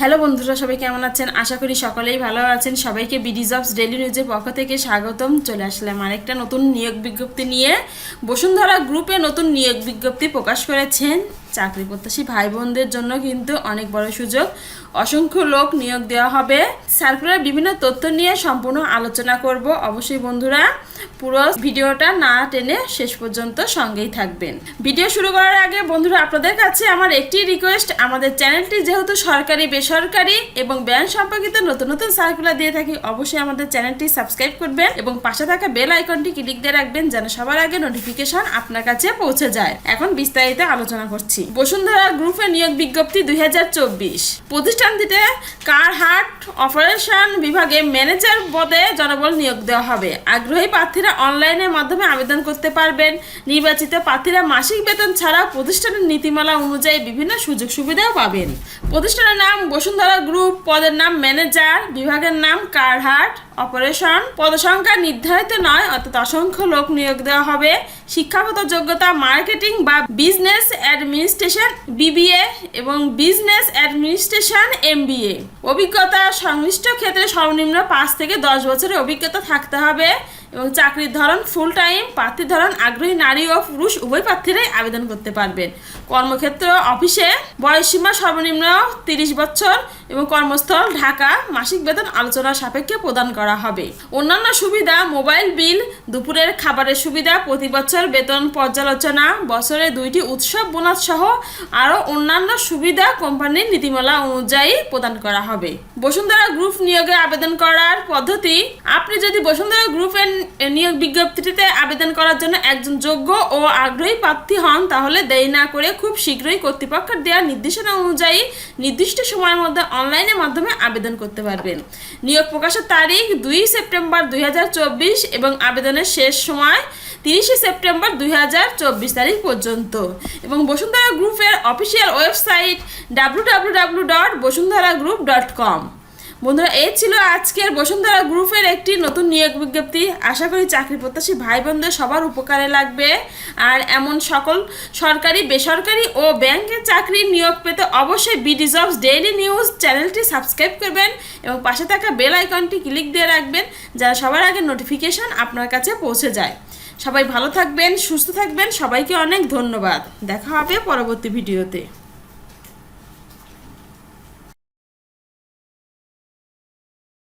Hello বন্ধুরা, সবাই কেমন আছেন? আশা করি সকলেই ভালো আছেন। সবাইকে বিডি জবস ডেলি নিউজের পক্ষ থেকে স্বাগতম। চলে আসলাম আর একটা নতুন নিয়োগ বিজ্ঞপ্তি নিয়ে। বসুন্ধরা গ্রুপে নতুন নিয়োগ বিজ্ঞপ্তি প্রকাশ করেছেন চাকরি প্রত্যাশী ভাই বোনদের জন্য কিন্তু অনেক বড় সুযোগ। অসংখ্য লোক নিয়োগ দেওয়া হবে। সার্কুলার বিভিন্ন তথ্য নিয়ে সম্পূর্ণ আলোচনা করব। অবশ্যই বন্ধুরা, পুরো ভিডিওটা না টেনে শেষ পর্যন্ত সঙ্গেই থাকবেন। ভিডিও শুরু করার আগে বন্ধুরা, আপনাদের কাছে আমার একটি রিকোয়েস্ট আমাদের চ্যানেলটি যেহেতু সরকারি, বেসরকারি এবং ব্যাংক সম্পর্কিত নতুন নতুন সার্কুলার দিয়ে থাকি, অবশ্যই আমাদের চ্যানেলটি সাবস্ক্রাইব করবেন এবং পাশে থাকা বেল আইকনটি ক্লিক দিয়ে রাখবেন যেন সবার আগে নোটিফিকেশন আপনার কাছে পৌঁছে যায়। এখন বিস্তারিত আলোচনা করছি। বসুন্ধরা গ্রুপে নিয়োগ বিজ্ঞপ্তি দুই হাজার চব্বিশ। প্রতিষ্ঠানটিতে কারহাট অপারেশন বিভাগে ম্যানেজার পদে জনবল নিয়োগ দেওয়া হবে। আগ্রহী প্রার্থীরা অনলাইনের মাধ্যমে আবেদন করতে পারবেন। নির্বাচিত প্রার্থীরা মাসিক বেতন ছাড়া প্রতিষ্ঠানের নীতিমালা অনুযায়ী বিভিন্ন সুযোগ সুবিধাও পাবেন। প্রতিষ্ঠানের নাম বসুন্ধরা গ্রুপ, পদের নাম ম্যানেজার, বিভাগের নাম কারহাট। অপারেশন পদসংখ্যা নির্ধারিত নয়, অর্থাৎ অসংখ্য লোক নিয়োগ দেওয়া হবে। শিক্ষাগত যোগ্যতা মার্কেটিং বা বিজনেস অ্যাডমিনিস্ট্রেশন, বিবিএ এবং বিজনেস অ্যাডমিনিস্ট্রেশন, এমবিএ। অভিজ্ঞতা সংশ্লিষ্ট ক্ষেত্রে সর্বনিম্ন পাঁচ থেকে দশ বছরের অভিজ্ঞতা থাকতে হবে। এবং চাকরির ধরন ফুল টাইম প্রার্থীর ধরন আগ্রহী নারী ও পুরুষ, উভয় প্রার্থীরাই আবেদন করতে পারবেন। কর্মক্ষেত্র অফিসে বয়সসীমা সর্বনিম্ন তিরিশ বছর এবং কর্মস্থল ঢাকা, মাসিক বেতন আলোচনা সাপেক্ষে প্রদান করা হবে। অন্যান্য সুবিধা, মোবাইল বিল, দুপুরের খাবারের সুবিধা, প্রতি বছর বেতন পর্যালোচনা, বছরে দুইটি উৎসব বোনাস সহ আরও অন্যান্য সুবিধা কোম্পানির নীতিমালা অনুযায়ী প্রদান করা হবে। বসুন্ধরা গ্রুপ নিয়োগে আবেদন করার পদ্ধতি, আপনি যদি বসুন্ধরা গ্রুপের নিয়োগ বিজ্ঞপ্তিটিতে আবেদন করার জন্য একজন যোগ্য ও আগ্রহী প্রার্থী হন, তাহলে দেরি না করে খুব শীঘ্রই কর্তৃপক্ষের দেওয়া নির্দেশনা অনুযায়ী নির্দিষ্ট সময়ের মধ্যে অনলাইনের মাধ্যমে আবেদন করতে পারবেন। নিয়োগ প্রকাশের তারিখ দুই সেপ্টেম্বর দুই হাজার চব্বিশ এবং আবেদনের শেষ সময় তিরিশে সেপ্টেম্বর দুই হাজার চব্বিশ তারিখ পর্যন্ত। এবং বসুন্ধরা গ্রুপের official website W dot Bashundhara group dot com. বন্ধুরা, এই ছিল আজকের বসুন্ধরা গ্রুপের একটি নতুন নিয়োগ বিজ্ঞপ্তি। আশা করি চাকরি প্রত্যাশী ভাই বোনদের সবার উপকারে লাগবে। আর এমন সকল সরকারি, বেসরকারি ও ব্যাংকের চাকরি নিয়োগ পেতে অবশ্যই বিডি জবস ডেইলি নিউজ চ্যানেলটি সাবস্ক্রাইব করবেন এবং পাশে থাকা বেল আইকনটি ক্লিক দিয়ে রাখবেন যারা সবার আগে নোটিফিকেশন আপনার কাছে পৌঁছে যায়। সবাই ভালো থাকবেন, সুস্থ থাকবেন। সবাইকে অনেক ধন্যবাদ। দেখা হবে পরবর্তী ভিডিওতে।